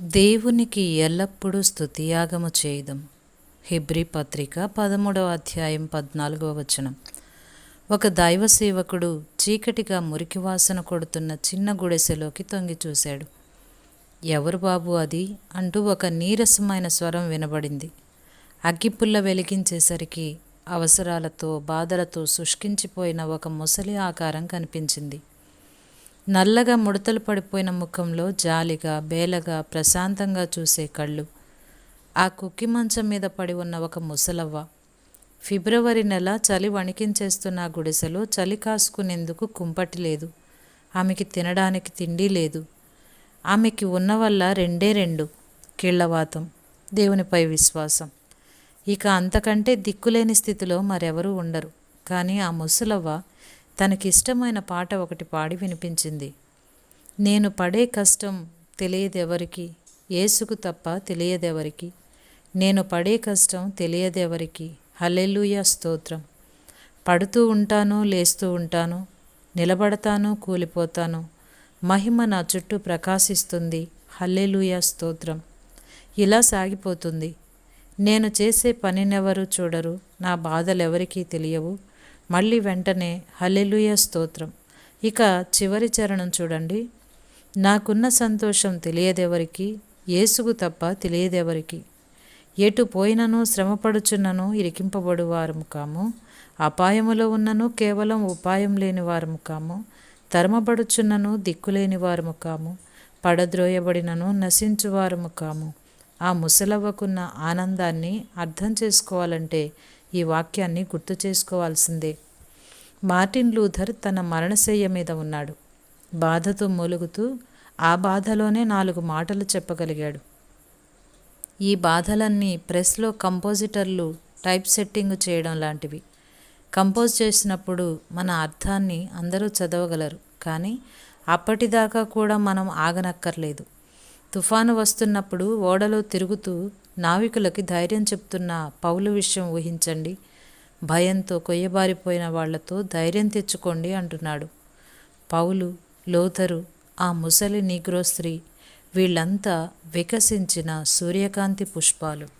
దేవునికి ఎల్లప్పుడూ స్థుతియాగము చేయదం. హిబ్రి పత్రిక పదమూడవ అధ్యాయం పద్నాలుగవ వచనం. ఒక దైవ సేవకుడు చీకటిగా మురికి వాసన కొడుతున్న చిన్న గుడిసెలోకి తొంగి చూశాడు. ఎవరు బాబు అది? అంటూ ఒక నీరసమైన స్వరం వినబడింది. అగ్గిపుల్ల వెలిగించేసరికి అవసరాలతో బాధలతో శుష్కించిపోయిన ఒక ముసలి ఆకారం కనిపించింది. నల్లగా ముడతలు పడిపోయిన ముఖంలో జాలిగా బేలగా ప్రశాంతంగా చూసే కళ్ళు. ఆ కుక్కి మంచం మీద పడి ఉన్న ఒక ముసలవ్వ. ఫిబ్రవరి నెల చలి వణికించేస్తున్న గుడిసెలో చలి కాసుకునేందుకు కుంపటి లేదు. ఆమెకి తినడానికి తిండి లేదు. ఆమెకి ఉన్న వల్ల రెండే రెండు. కీళ్ళవాతం. దేవునిపై విశ్వాసం. ఇక అంతకంటే దిక్కులేని స్థితిలో మరెవరూ ఉండరు. కానీ ఆ ముసలవ్వ తనకిష్టమైన పాట ఒకటి పాడి వినిపించింది. నేను పడే కష్టం తెలియదెవరికి ఏసుకు తప్ప తెలియదెవరికి నేను పడే కష్టం తెలియదెవరికి హల్లెలూయా స్తోత్రం. పడుతూ ఉంటాను లేస్తూ ఉంటాను నిలబడతాను కూలిపోతాను. మహిమ నా చుట్టూ ప్రకాశిస్తుంది హల్లెలూయా స్తోత్రం. ఇలా సాగిపోతుంది. నేను చేసే పనినెవరు చూడరు నా బాధలెవరికీ తెలియవు. మళ్ళీ వెంటనే హలెలుయ స్తోత్రం. ఇక చివరి చరణం చూడండి. నాకున్న సంతోషం తెలియదెవరికి? యేసుకు తప్ప తెలియదెవరికి? ఎటు పోయినను శ్రమపడుచున్నను ఇరికింపబడు వారము కాము? అపాయములో ఉన్నను కేవలం ఉపాయం లేని వారము కాము? తరమబడుచున్నను దిక్కులేని వారము కాము? పడద్రోయబడినను నశించువారము కాము? ఆ ముసలవ్వకున్న ఆనందాన్ని అర్థం చేసుకోవాలంటే ఈ వాక్యాన్ని గుర్తు చేసుకోవాల్సిందే. మార్టిన్ లూథర్ తన మరణశయ్య మీద ఉన్నాడు. బాధతో మూలుగుతూ ఆ బాధలోనే నాలుగు మాటలు చెప్పగలిగాడు. ఈ బాధలన్నీ ప్రెస్లో కంపోజిటర్లు టైప్ సెట్టింగ్ చేయడం లాంటివి. కంపోజ్ చేసినప్పుడు మన అర్థాన్ని అందరూ చదవగలరు. కానీ అప్పటిదాకా కూడా మనం ఆగనక్కర్లేదు. తుఫాను వస్తున్నప్పుడు ఓడలో తిరుగుతూ నావికులకి ధైర్యం చెప్తున్న పౌలు విషయం ఊహించండి. భయంతో కొయ్యబారిపోయిన వాళ్ళతో ధైర్యం తెచ్చుకోండి అంటున్నాడు. పౌలు లోతరు ఆ ముసలి నీగ్రో స్త్రీ వీళ్ళంతా వికసించిన సూర్యకాంతి పుష్పాలు.